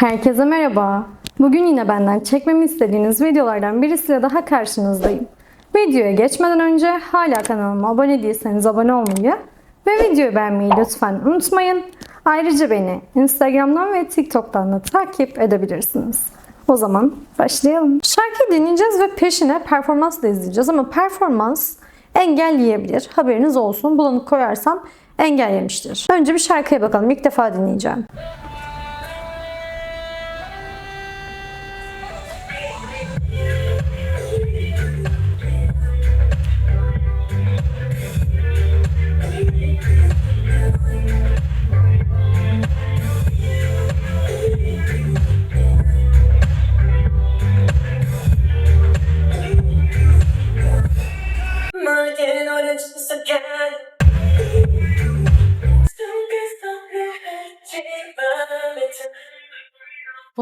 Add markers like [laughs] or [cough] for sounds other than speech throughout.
Herkese merhaba. Bugün yine benden çekmemi istediğiniz videolardan birisiyle daha karşınızdayım. Videoya geçmeden önce hala kanalıma abone değilseniz abone olmayı ve videoyu beğenmeyi lütfen unutmayın. Ayrıca beni Instagram'dan ve TikTok'tan da takip edebilirsiniz. O zaman başlayalım. Şarkıyı dinleyeceğiz ve peşine performans da izleyeceğiz ama performans engelleyebilir. Haberiniz olsun. Bulanık koyarsam engellemiştir. Önce bir şarkıya bakalım. İlk defa dinleyeceğim.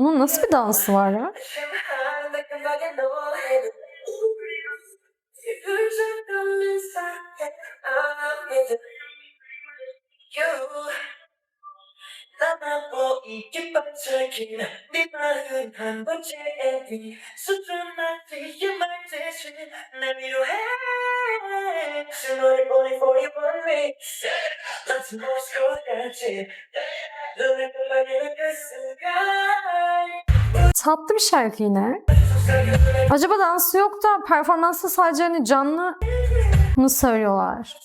Onun nasıl bir dansı var ya? Let's go, let's go, let's go. Tatlı bir şarkı yine. Acaba dansı yok da performansı sadece hani canlı mı söylüyorlar?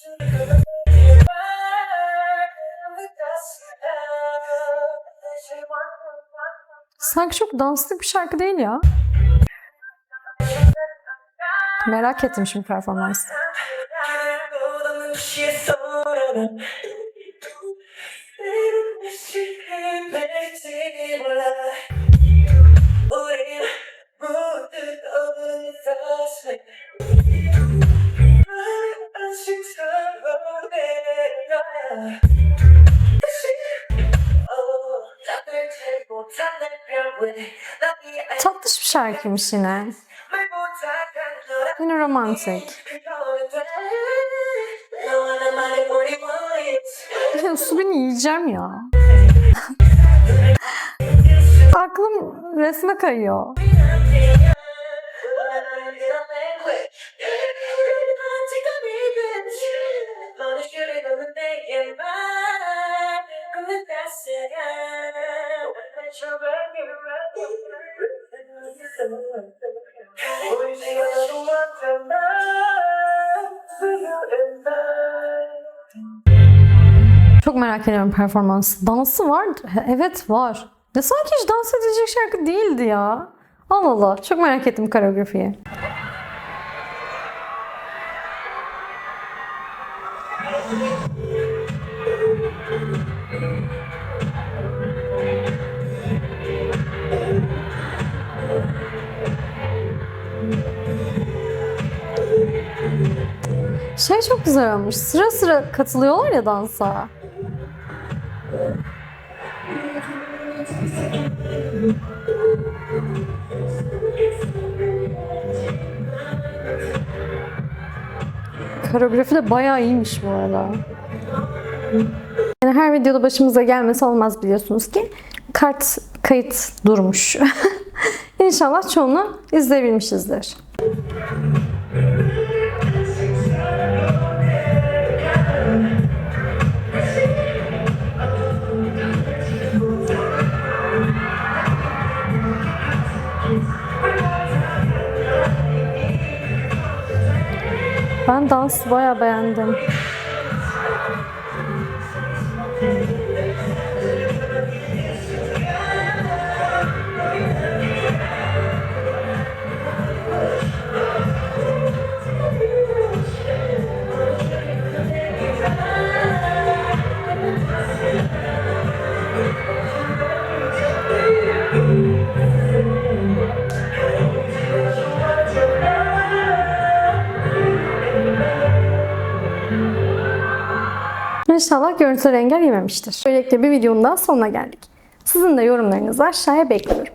Sanki çok danslı bir şarkı değil ya. Merak ettim şimdi performansı. Tatlış bir şarkıymış yine. Yine romantik. [laughs] Usulünü yiyeceğim ya. [laughs] Aklım resme kayıyor. Çok merak ediyorum performans. Dansı var. Evet var. Ya sanki hiç dans edilecek şarkı değildi ya. Allah Allah. Çok merak ettim koreografiyi. Şey çok güzel olmuş. Sıra sıra katılıyorlar ya dansa. Koreografi de bayağı iyiymiş bu arada. Yani her videoda başımıza gelmesi olmaz biliyorsunuz ki. Kart kayıt durmuş. [laughs] İnşallah çoğunu izleyebilmişizdir. Ben dansı bayağı beğendim. İnşallah görüntüler engel yememiştir. Böylelikle bir videonun daha sonuna geldik. Sizin de yorumlarınızı aşağıya bekliyorum.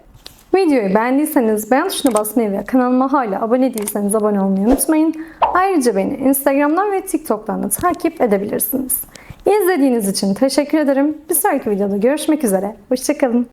Videoyu beğendiyseniz beğen tuşuna basmayı ve kanalıma hala abone değilseniz abone olmayı unutmayın. Ayrıca beni Instagram'dan ve TikTok'tan da takip edebilirsiniz. İzlediğiniz için teşekkür ederim. Bir sonraki videoda görüşmek üzere. Hoşçakalın.